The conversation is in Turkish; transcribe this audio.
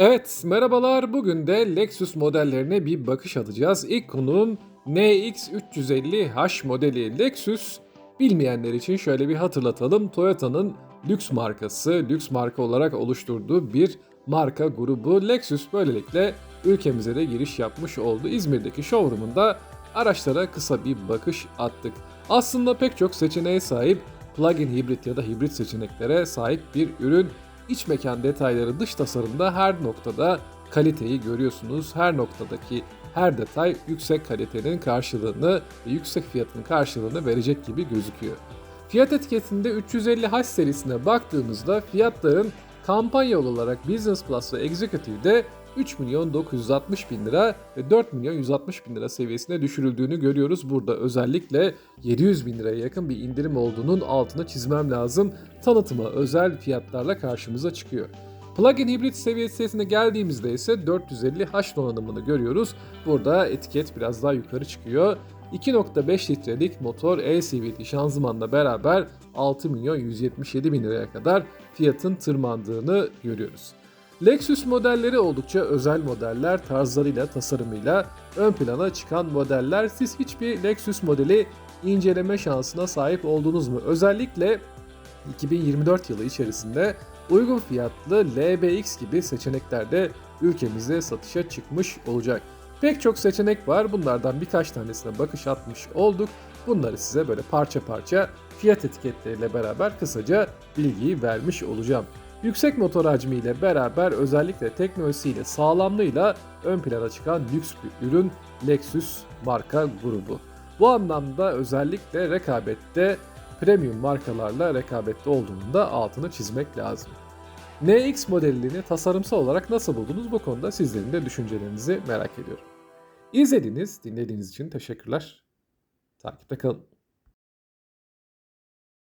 Evet, merhabalar. Bugün de Lexus modellerine bir bakış atacağız. İlk konuğum NX350H modeli Lexus. Bilmeyenler için şöyle bir hatırlatalım. Toyota'nın lüks markası, lüks marka olarak oluşturduğu bir marka grubu. Lexus böylelikle ülkemize de giriş yapmış oldu. İzmir'deki showroom'unda araçlara kısa bir bakış attık. Aslında pek çok seçeneğe sahip plug-in hibrit ya da hibrit seçeneklere sahip bir ürün. İç mekan detayları dış tasarımda her noktada kaliteyi görüyorsunuz. Her noktadaki her detay yüksek kalitenin karşılığını ve yüksek fiyatın karşılığını verecek gibi gözüküyor. Fiyat etiketinde 350H serisine baktığımızda fiyatların kampanya olarak Business Plus ve Executive'de 3 milyon 960 bin lira ve 4 milyon 160 bin lira seviyesine düşürüldüğünü görüyoruz. Burada özellikle 700 bin liraya yakın bir indirim olduğunun altını çizmem lazım. Tanıtıma özel fiyatlarla karşımıza çıkıyor. Plug-in hibrit seviyesine geldiğimizde ise 450H donanımını görüyoruz. Burada etiket biraz daha yukarı çıkıyor. 2.5 litrelik motor LCVT şanzımanla beraber 6 milyon 177 bin liraya kadar fiyatın tırmandığını görüyoruz. Lexus modelleri oldukça özel modeller, tarzlarıyla, tasarımıyla ön plana çıkan modeller. Siz hiçbir Lexus modeli inceleme şansına sahip oldunuz mu? Özellikle 2024 yılı içerisinde uygun fiyatlı LBX gibi seçenekler de ülkemizde satışa çıkmış olacak. Pek çok seçenek var. Bunlardan birkaç tanesine bakış atmış olduk. Bunları size böyle parça parça fiyat etiketleriyle beraber kısaca bilgiyi vermiş olacağım. Yüksek motor hacmiyle beraber özellikle teknolojisiyle sağlamlığıyla ön plana çıkan lüks bir ürün Lexus marka grubu. Bu anlamda özellikle rekabette premium markalarla rekabette olduğunu da altını çizmek lazım. NX modelini tasarımsal olarak nasıl buldunuz bu konuda sizlerin de düşüncelerinizi merak ediyorum. İzlediğiniz, dinlediğiniz için teşekkürler. Takipte kalın.